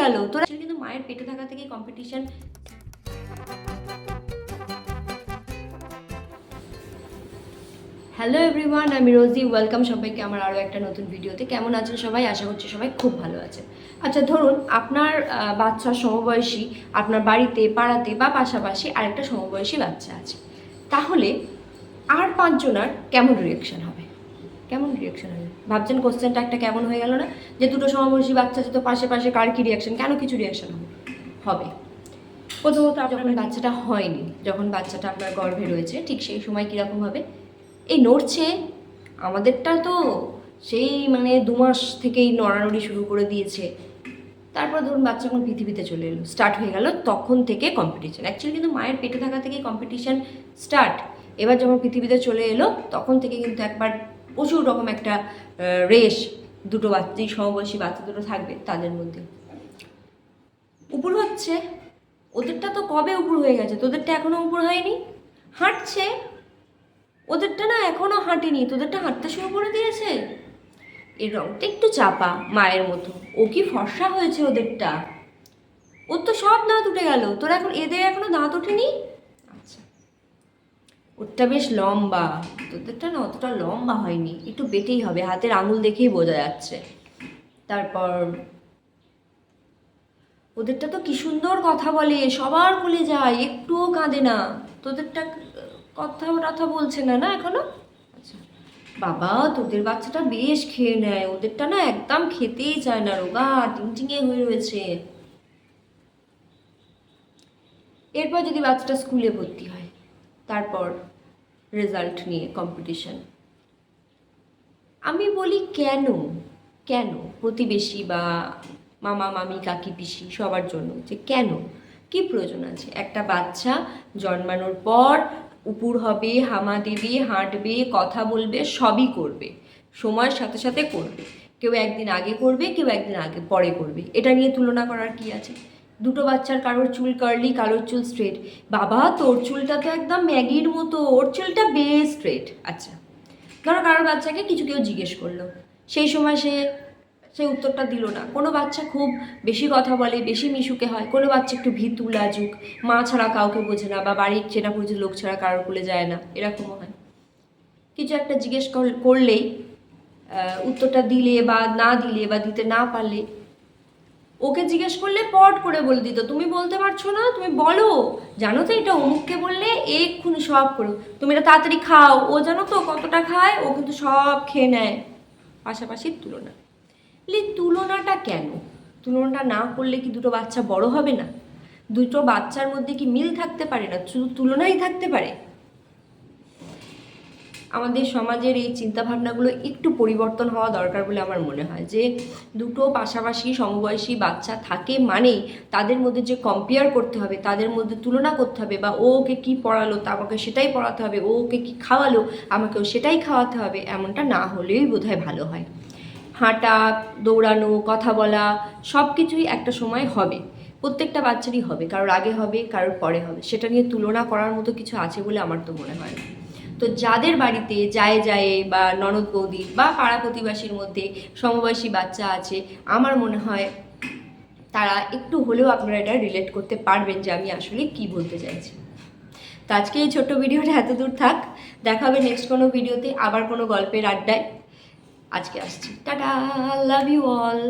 গেল। তোরা কিন্তু মায়ের পেটে থাকা থেকে কম্পিটিশন হ্যালো এভরিওয়ান আমি রোজি। ওয়েলকাম সবাইকে আমার আরও একটা নতুন ভিডিওতে। কেমন আছেন সবাই? আশা করছি সবাই খুব ভালো আছে আচ্ছা ধরুন আপনার বাচ্চা সমবয়সী আপনার বাড়িতে, পাড়াতে বা পাশাপাশি আরেকটা সমবয়সী বাচ্চা আছে। তাহলে আর পাঁচজনার কেমন রিয়েকশন হবে? কেমন রিয়েকশন হবে ভাবছেন কোশ্চেনটা একটা কেমন হয়ে গেল না? যে দুটো সমবয়সী বাচ্চা আছে তো পাশে পাশে কার কি রিয়াকশন কেন কিছু রিয়াকশন হবে? হবে। প্রথমত যখন বাচ্চাটা হয়নি যখন বাচ্চাটা আপনার গর্ভে রয়েছে ঠিক সেই সময় কীরকম হবে? এই নড়ছে আমাদেরটা তো সেই মানে দু মাস থেকেই নড়ানড়ি শুরু করে দিয়েছে। তারপর ধরুন বাচ্চা যখন পৃথিবীতে চলে এলো স্টার্ট হয়ে গেল তখন থেকে কম্পিটিশন অ্যাকচুয়ালি কিন্তু মায়ের পেটে থাকা থেকেই কম্পিটিশন স্টার্ট এবার যখন পৃথিবীতে চলে এলো তখন থেকে কিন্তু একবার প্রচুর রকম একটা রেস দুটো বাচ্চা সমবয়সী বাচ্চা দুটো থাকবে তাদের মধ্যে। উপর হচ্ছে, ওদেরটা তো কবে উপর হয়ে গেছে? তোদেরটা এখনও উপর হয়নি? হাঁটছে? ওদেরটা না এখনও হাঁটেনি। তোদেরটা হাঁটতে শুরু করে দিয়েছে? এর রংটা একটু চাপা, মায়ের মতো। ও কি ফর্সা হয়েছে ওদেরটা? ওর তো সব দাঁত উঠে গেল। তোর এখন, এদের এখনও দাঁত ওঠেনি? ওরটা বেশ লম্বা। তোদেরটা না অতটা লম্বা হয়নি, একটু বেটেই হবে, হাতের আঙুল দেখেই বোঝা যাচ্ছে। তারপর ওদেরটা তো কি সুন্দর কথা বলে, সবার বলে যায়, একটুও কাঁদে না। তোদেরটা কথা টথা বলছে না না এখনও? আচ্ছা বাবা, তোদের বাচ্চাটা বেশ খেয়ে নেয়, ওদেরটা না একদম খেতেই চায় না, রোগা, টিংটিঙে হয়ে রয়েছে। এরপর যদি বাচ্চাটা স্কুলে ভর্তি হয় তারপর রেজাল্ট নিয়ে কম্পিটিশন আমি বলি কেন? কেন? প্রতিবেশী বা মামা, মামি, কাকি, পিসি সবার জন্য যে কেন? কি প্রয়োজন আছে? একটা বাচ্চা জন্মানোর পর উপুর হবে, হামা দেবে, হাঁটবে, কথা বলবে, সবই করবে। সময়ের সাথে সাথে করবে। কেউ একদিন আগে করবে, কেউ একদিন আগে, পরে করবে। এটা নিয়ে তুলনা করার কি আছে? দুটো বাচ্চার কারোর চুল কার্লি কারোর চুল স্ট্রেট বাবা, তোর চুলটা তো একদম ম্যাগির মতো, ওর চুলটা বেশ স্ট্রেট আচ্ছা ধরো কারোর বাচ্চাকে কিছু কেউ জিজ্ঞেস করল। সেই সময় সে সে উত্তরটা দিল না। কোনো বাচ্চা খুব বেশি কথা বলে, বেশি মিশুকে হয়, কোনো বাচ্চা একটু ভীতু, লাজুক, মা ছাড়া কাউকে বোঝে না বা বাড়ির চেনা পরিচিত লোক ছাড়া কারোর কুলে যায় না, এরকমও হয়। কিছু একটা জিজ্ঞেস কর- করলেই উত্তরটা দিলে বা না দিলে বা দিতে না পারলে ওকে জিজ্ঞেস করলে পট করে বলে দিত। তুমি বলতে পারছ না? তুমি বলো। জানো তো এটা অমুককে বললে এক্ষুনি সব করো। তুমি এটা তাড়াতাড়ি খাও। ও জানো তো কতটা খায়? ও কিন্তু সব খেয়ে নেয়। পাশাপাশি তুলনা। লি, তুলনাটা কেন? তুলনাটা না করলে কি দুটো বাচ্চা বড় হবে না? দুটো বাচ্চার মধ্যে কি মিল থাকতে পারে না? শুধু তুলনাই থাকতে পারে? আমাদের সমাজের এই চিন্তাভাবনাগুলো একটু পরিবর্তন হওয়া দরকার বলে আমার মনে হয়। যে দুটো পাশাপাশি সমবয়সী বাচ্চা থাকে মানেই তাদের মধ্যে যে কম্পেয়ার করতে হবে, তাদের মধ্যে তুলনা করতে হবে বা ও ওকে কী পড়ালো, তা আমাকে সেটাই পড়াতে হবে, ও ওকে কী খাওয়ালো, আমাকেও সেটাই খাওয়াতে হবে, এমনটা না হলেই বোধহয় ভালো হয়। হাঁটা, দৌড়ানো, কথা বলা সব কিছুই একটা সময় হবে। প্রত্যেকটা বাচ্চারই হবে, কারোর আগে হবে, কারোর পরে হবে। সেটা নিয়ে তুলনা করার মতো কিছু আছে বলে আমার তো মনে হয় না। তো যাদের বাড়িতে যায় যায় বা ননদ বৌদি বা পাড়া প্রতিবাসীর মধ্যে সমবয়সী বাচ্চা আছে, আমার মনে হয় তারা একটু হলেও আপনারা এটা রিলেট করতে পারবেন যে আমি আসলে কি বলতে চাইছি। তো আজকে এই ছোট্ট ভিডিওটা এত দূর থাক। দেখা হবে নেক্সট কোনো ভিডিওতে, আবার কোনো গল্পের আড্ডায়। আজকে আসছি। টাটা! Love you all